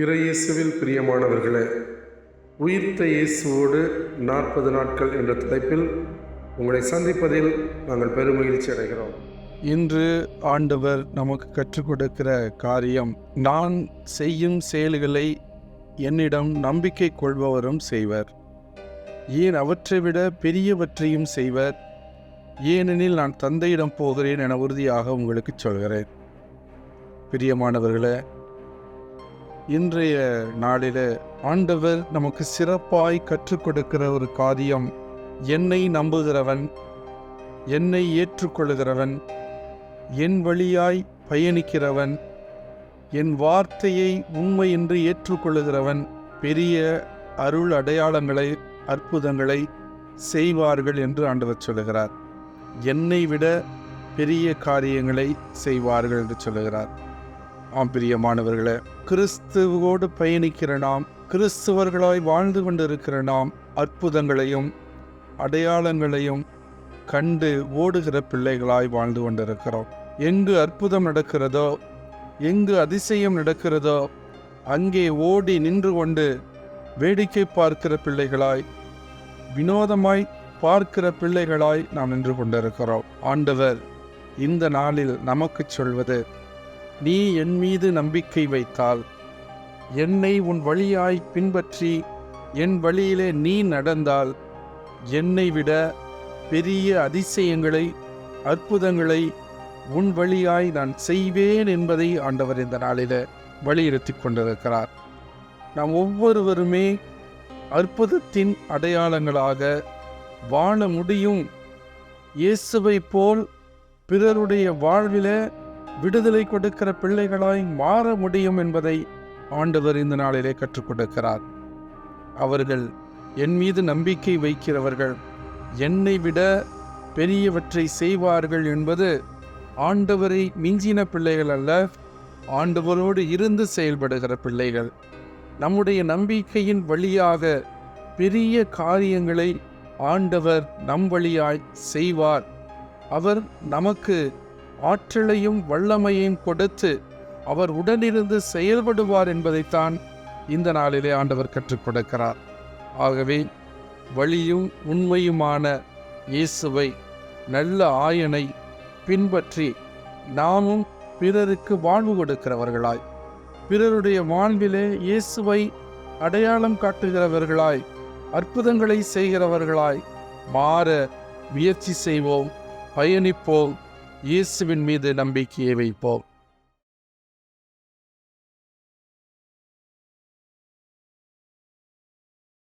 இறையேசுவில் பிரியமானவர்களே உயிர்த்த இயேசுவோடு நாற்பது நாட்கள் என்ற தலைப்பில் உங்களை சந்திப்பதில் நாங்கள் பெருமகிழ்ச்சி அடைகிறோம். இன்று ஆண்டவர் நமக்கு கற்றுக் கொடுக்கிற காரியம் நான் செய்யும் செயல்களை என்னிடம் நம்பிக்கை கொள்பவரும் செய்வர். ஏன் அவற்றை விட பெரியவற்றையும் செய்வர்? ஏனெனில் நான் தந்தையிடம் போகிறேன் என உறுதியாக உங்களுக்கு சொல்கிறேன். பிரியமானவர்களே இன்றைய நாளில் ஆண்டவர் நமக்கு சிறப்பாய் கற்றுக் கொடுக்கிற ஒரு காரியம் என்னை நம்புகிறவன் என்னை ஏற்றுக்கொள்கிறவன் என் வழியாய் பயணிக்கிறவன் என் வார்த்தையை உண்மை என்று ஏற்றுக்கொள்கிறவன் பெரிய அருள் அடையாளங்களை அற்புதங்களை செய்வார்கள் என்று ஆண்டவர் சொல்லுகிறார். என்னை விட பெரிய காரியங்களை செய்வார்கள் என்று சொல்லுகிறார். ஆம் பிரியமானவர்களே கிறிஸ்துவோடு பயணிக்கிற நாம் கிறிஸ்துவர்களாய் வாழ்ந்து கொண்டிருக்கிற நாம் அற்புதங்களையும் அடையாளங்களையும் கண்டு ஓடுகிற பிள்ளைகளாய் வாழ்ந்து கொண்டிருக்கிறோம். எங்கு அற்புதம் நடக்கிறதோ எங்கு அதிசயம் நடக்கிறதோ அங்கே ஓடி நின்று கொண்டு வேடிக்கை பார்க்கிற பிள்ளைகளாய் வினோதமாய் பார்க்கிற பிள்ளைகளாய் நாம் நின்று கொண்டிருக்கிறோம். ஆண்டவர் இந்த நாளில் நமக்கு சொல்வது நீ என் மீது நம்பிக்கை வைத்தால் என்னை உன் வழியாய் பின்பற்றி என் வழியிலே நீ நடந்தால் என்னை விட பெரிய அதிசயங்களை அற்புதங்களை உன் வழியாய் நான் செய்வேன் என்பதை ஆண்டவர் இந்த நாளில் வலியுறுத்தி கொண்டிருக்கிறார். நாம் ஒவ்வொருவருமே அற்புதத்தின் அடையாளங்களாக வாழ முடியும். இயேசுவை போல் பிறருடைய வாழ்வில் விடுதலை கொடுக்கிற பிள்ளைகளாய் மாற முடியும் என்பதை ஆண்டவர் இந்த நாளிலே கற்றுக் கொடுக்கிறார். அவர்கள் என் மீது நம்பிக்கை வைக்கிறவர்கள் என்னை விட பெரியவற்றை செய்வார்கள் என்பது ஆண்டவரை மிஞ்சின பிள்ளைகள் அல்ல ஆண்டவரோடு இருந்து செயல்படுகிற பிள்ளைகள். நம்முடைய நம்பிக்கையின் வழியாக பெரிய காரியங்களை ஆண்டவர் நம் வழியாய் செய்வார். அவர் நமக்கு ஆற்றலையும் வல்லமையையும் கொடுத்து அவர் உடனிருந்து செயல்படுவார் என்பதைத்தான் இந்த நாளிலே ஆண்டவர் கற்றுக் கொடுக்கிறார். ஆகவே வழியும் உண்மையுமான இயேசுவை நல்ல ஆயனை பின்பற்றி நாமும் பிறருக்கு வாழ்வு கொடுக்கிறவர்களாய் பிறருடைய வாழ்விலே இயேசுவை அடையாளம் காட்டுகிறவர்களாய் அற்புதங்களை செய்கிறவர்களாய் மாற முயற்சி செய்வோம் பயணிப்போம் இயேசுவின் மீது நம்பிக்கையை வைப்போம்.